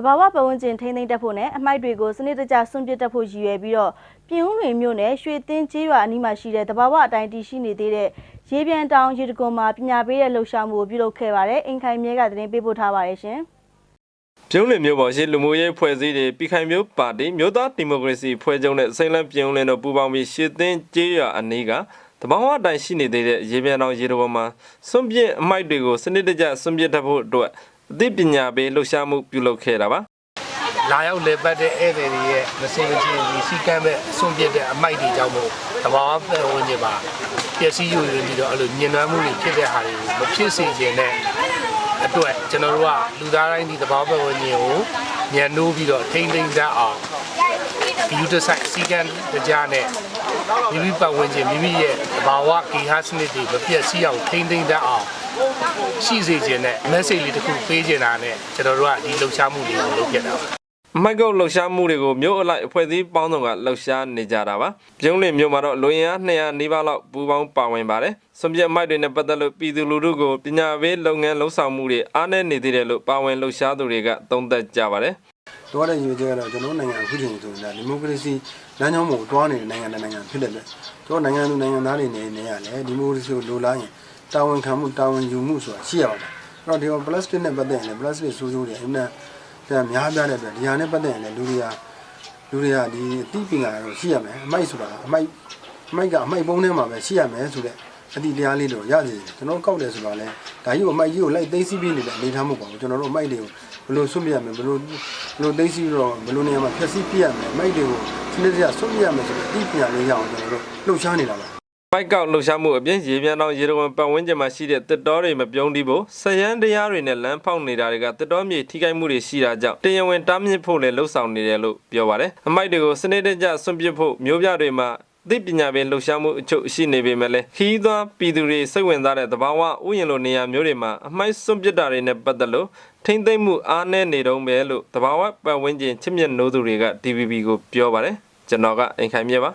တဘာဝပတ်ဝန်းကျင်ထိန်းသိမ်းတတ်ဖို့နဲ့အမိုက်တွေကိုစနစ်တကျစွန့်ပစ်တတ်ဖို့ရည်ရွယ်ပြီးတော့ပြင်ဦးလွင်မြို့နယ်ရွှေသင်းကျေးရွာအနီးမှာရှိတဲ့တဘာဝအတိုင်းတည်ရှိနေသေးတဲ့ရေပြန်တောင်ရေတကွန်မှာပညာပေးတဲ့လှုပ်ရှားမှုကိုပြုလုပ်ခဲ့ပါတယ်အင်ခိုင်မြဲကသတင်းပေးပို့ထားပါတယ်ရှင်ပြုံးလင်မျိုးပေါ်ရှိလူမှုရေးဖွဲ့စည်းတွေပြည်ခိုင်မျိုးပါတီမျိုးသားဒီမိုကရေစီဖွဲ့ချုပ်နဲ့စိန်လန်းပြုံးလင်တို့ပူးပေါင်းပြီးရှစ်သင်းကျေးရွာအနီးကတဘာဝအတိုင်းရှိနေသေးတဲ့ရေပြန်တော်ရေတော်မှာစွန့်ပစ်အမိုက်တွေကိုစနစ်တကျစွန့်ပစ်တတ်ဖို့အတွက် အသိပညာပေးလှုပ်ရှားမှုပြုလုပ်ခဲ့တာပါလာရောက်လေပတ်တဲ့ဧည့်သည်တွေရဲ့မစင်မချင်းဒီစီကမ်းမဲ့အစွန့်ပစ်တဲ့အမိုက်တွေကြောင့်မို့တဘာဝပတ်ဝန်းကျင်မှာပျက်စီးယူရပြီးတော့အဲ့လိုညင်နွမ်းမှုတွေဖြစ်တဲ့ဟာတွေကိုမဖြစ်စေချင်တဲ့အတွက်ကျွန်တော်တို့ကလူသားတိုင်းဒီတဘာဝပတ်ဝန်းကျင်ကိုညံနိုးပြီးတော့ထိမ့်သိမ်းတတ်အောင်ဒီ ယူတဆိုင်စီကမ်းတကြားနဲ့မိမိပတ်ဝန်းကျင်မိမိရဲ့တဘာဝဂေဟစနစ်တွေမပျက်စီးအောင်ထိမ့်သိမ်းတတ်အောင်ရှိစေခြင်းနဲ့ message လေးတစ်ခုပေးချင်တာနဲ့ကျွန်တော်တို့ကဒီလှုပ်ရှားမှုတွေကိုလုပ်ခဲ့တာပါအမိုက်ကုတ်လှုပ်ရှားမှုတွေကိုမြို့အလိုက်အဖွဲ့အစည်းပေါင်းစုံကလှုပ်ရှားနေကြတာပါပြုံးလင်မြို့မှာတော့လူရင်းအား200နီးပါးလောက်ပူးပေါင်းပါဝင်ပါတယ်စွန့်ပစ်အမိုက်တွေနဲ့ပတ်သက်လို့ပြည်သူလူထုကိုပညာပေးလုပ်ငန်းလှုပ်ဆောင်မှုတွေအားနည်းနေသေးတယ်လို့ပါဝင်လှုပ်ရှားသူတွေကသုံးသပ်ကြပါတယ် တော့တဲ့ယူချက်ကတော့ကျွန်တော်နိုင်ငံအခုချိန်ဆိုရင်ဒီမိုကရေစီလမ်းကြောင်းကိုတွားနေတဲ့နိုင်ငံတစ်နိုင်ငံဖြစ်တဲ့အတွက်ကျွန်တော်နိုင်ငံသူနိုင်ငံသားတွေနေနေရတယ်ဒီမိုကရေစီကိုလိုလားရင်တာဝန်ခံမှုတာဝန်ယူမှုဆိုတာရှိရပါတယ်အဲ့တော့ဒီပလတ်စတစ်နဲ့ပတ်သက်ရင်လည်းပလတ်စတစ်ဆိုးဆိုးတွေအမှန်တန်များပြတဲ့အတွက်ဒီဟာနဲ့ပတ်သက်ရင်လည်းလူတွေကလူတွေကဒီအသိပညာတော့ရှိရမယ်အမိုက်ဆိုတာအမိုက်အမိုက်ကအမိုက်ပုံးထဲမှာပဲရှိရမယ်ဆိုတဲ့အတိတရားလေးတော့ရစီတယ်ကျွန်တော်ကောက်တယ်ဆိုတော့လေဒါကြီးကိုအမိုက်ကြီးကိုလိုက်သိသိပြီးနေတဲ့အနေထားမဟုတ်ပါဘူးကျွန်တော်တို့အမိုက်တွေကိုဘယ်လိုဆွတ်ပြရမလဲဘယ်လိုဘယ် လိုသိသိပြီးတော့ဘယ်လိုနေရာမှာဖြည့်ဆည်းပြရမလဲအမိုက်တွေကိုစနစ်တကျဆွတ်ပြရမယ်ဆိုတဲ့အတိပညာလေးရအောင်ကျွန်တော်တို့လှုပ်ရှားနေတာပါပိုက်ကောက်လှုပ်ရှားမှုအပြင်ရေပြန်တော်ရေတော်ဝင်ပတ်ဝန်းကျင်မှာရှိတဲ့တစ်တော်တွေမပြုံးတီးဖို့ဆယန်းတရားတွေနဲ့လမ်းဖောက်နေတာတွေကတစ်တော်မြေထိခိုက်မှုတွေရှိတာကြောင့်တရားဝင်တားမြစ်ဖို့လည်းလှုံ့ဆော်နေတယ်လို့ပြောပါတယ်အမိုက်တွေကိုစနစ်တကျဆွန့်ပစ်ဖို့မျိုးပြတွေမှာအ သိပညာပေးလှုပ်ရှားမှုအချို့ရှိနေပေမဲ့လည်းခီးသွွားပြည်သူတွေစိတ်ဝင်စားတဲ့သဘာဝဥယျာဉ်လိုနေရာမျိုးတွေမှာအမိုက်စွန့်ပစ်တာတွေနဲ့ပတ်သက်လို့ထိမ့်သိမ့်မှုအားနည်းနေတုံးပဲလို့သဘာဝပတ်ဝန်းကျင်ချစ်မြတ်နိုးသူတွေက DVB ကိုပြောပါတယ်ကျွန်တော်ကအိမ်ခိုင်မြဲပါ